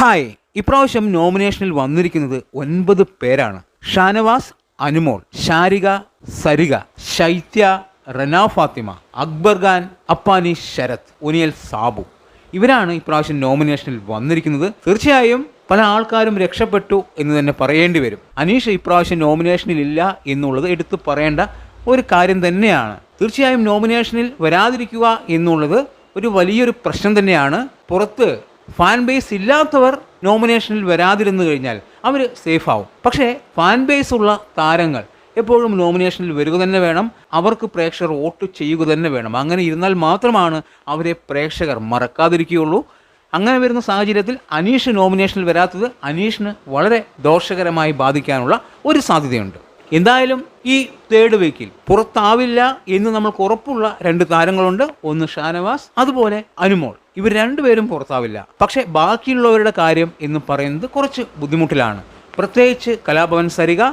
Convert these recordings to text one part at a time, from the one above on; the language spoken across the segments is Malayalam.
ഹായ്. ഇപ്രാവശ്യം നോമിനേഷനിൽ വന്നിരിക്കുന്നത് ഒൻപത് പേരാണ്. ഷാനവാസ് അനുമോൾ ഷാരിക സരിക ശൈത്യ റന ഫാത്തിമ അക്ബർ ഖാൻ അപ്പാനി ശരത് ഉനിയൽ സാബു. ഇവരാണ് ഇപ്രാവശ്യം നോമിനേഷനിൽ വന്നിരിക്കുന്നത്. തീർച്ചയായും പല ആൾക്കാരും രക്ഷപ്പെട്ടു എന്ന് തന്നെ പറയേണ്ടി വരും. അനീഷ് ഇപ്രാവശ്യം നോമിനേഷനിൽ ഇല്ല എന്നുള്ളത് എടുത്തു പറയേണ്ട ഒരു കാര്യം തന്നെയാണ്. തീർച്ചയായും നോമിനേഷനിൽ വരാതിരിക്കുക എന്നുള്ളത് ഒരു വലിയൊരു പ്രശ്നം തന്നെയാണ്. പുറത്ത് ഫാൻ ബേസ് ഇല്ലാത്തവർ നോമിനേഷനിൽ വരാതിരുന്നു കഴിഞ്ഞാൽ അവർ സേഫ് ആവും. പക്ഷേ ഫാൻ ബേസ് ഉള്ള താരങ്ങൾ എപ്പോഴും നോമിനേഷനിൽ വരിക തന്നെ വേണം. അവർക്ക് പ്രേക്ഷകർ വോട്ട് ചെയ്യുക തന്നെ വേണം. അങ്ങനെ ഇരുന്നാൽ മാത്രമാണ് അവരെ പ്രേക്ഷകർ മറക്കാതിരിക്കുകയുള്ളൂ. അങ്ങനെ വരുന്ന സാഹചര്യത്തിൽ അനീഷ് നോമിനേഷനിൽ വരാത്തത് അനീഷിന് വളരെ ദോഷകരമായി ബാധിക്കാനുള്ള ഒരു സാധ്യതയുണ്ട്. എന്തായാലും ഈ തേർഡ് വീക്കിൽ പുറത്താവില്ല എന്ന് നമ്മൾക്ക് ഉറപ്പുള്ള രണ്ട് താരങ്ങളുണ്ട്. ഒന്ന് ഷാനവാസ് അതുപോലെ അനുമോൾ. ഇവർ രണ്ടുപേരും പുറത്താവില്ല. പക്ഷേ ബാക്കിയുള്ളവരുടെ കാര്യം എന്ന് പറയുന്നത് കുറച്ച് ബുദ്ധിമുട്ടിലാണ്. പ്രത്യേകിച്ച് കലാഭവൻ സരിക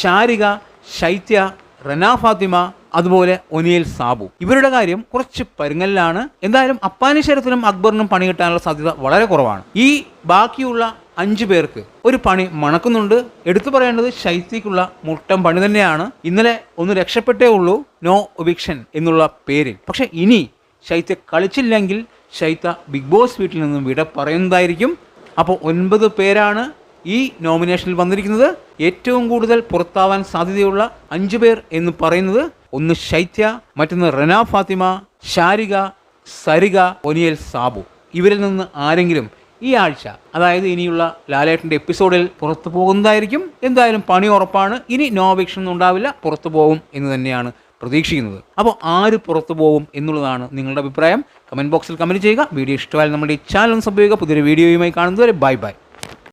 ഷാരിക ശൈത്യ റന ഫാത്തിമ അതുപോലെ ഒനിയൽ സാബു. ഇവരുടെ കാര്യം കുറച്ച് പരുങ്ങലിലാണ്. എന്തായാലും അപ്പാനി ശരത്തിനും അക്ബറിനും പണി കിട്ടാനുള്ള സാധ്യത വളരെ കുറവാണ്. ഈ ബാക്കിയുള്ള അഞ്ചു പേർക്ക് ഒരു പണി മണക്കുന്നുണ്ട്. എടുത്തു പറയേണ്ടത് ശൈത്യക്കുള്ള മുട്ടം പണി തന്നെയാണ്. ഇന്നലെ ഒന്ന് രക്ഷപ്പെട്ടേ ഉള്ളൂ. നോ ഒബിക്ഷൻ എന്നുള്ള പേരിൽ. പക്ഷെ ഇനി ശൈത്യ കളിച്ചില്ലെങ്കിൽ ശൈത്യ ബിഗ് ബോസ് വീട്ടിൽ നിന്നും വിട പറയുന്നതായിരിക്കും. അപ്പോൾ ഒൻപത് പേരാണ് ഈ നോമിനേഷനിൽ വന്നിരിക്കുന്നത്. ഏറ്റവും കൂടുതൽ പുറത്താവാൻ സാധ്യതയുള്ള അഞ്ചു പേർ എന്ന് പറയുന്നത് ഒന്ന് ശൈത്യ മറ്റൊന്ന് റന ഫാത്തിമ ഷാരിക സരിക ഒനിയൽ സാബു. ഇവരിൽ നിന്ന് ആരെങ്കിലും ഈ ആഴ്ച അതായത് ഇനിയുള്ള ലാലേട്ടന്റെ എപ്പിസോഡിൽ പുറത്തു പോകുന്നതായിരിക്കും. എന്തായാലും പണി ഉറപ്പാണ്. ഇനി നോ ഒന്നും ഉണ്ടാവില്ല. പുറത്തു പോകും എന്ന് തന്നെയാണ് പ്രതീക്ഷിക്കുന്നത്. അപ്പോൾ ആര് പുറത്തു പോകും എന്നുള്ളതാണ് നിങ്ങളുടെ അഭിപ്രായം. കമന്റ് ബോക്സിൽ കമന്റ് ചെയ്യുക. വീഡിയോ ഇഷ്ടമായാലും നമ്മുടെ ഈ ചാനൽ സബ് ചെയ്യുക. പുതിയൊരു വീഡിയോയുമായി കാണുന്നതുവരെ ബൈ ബൈ.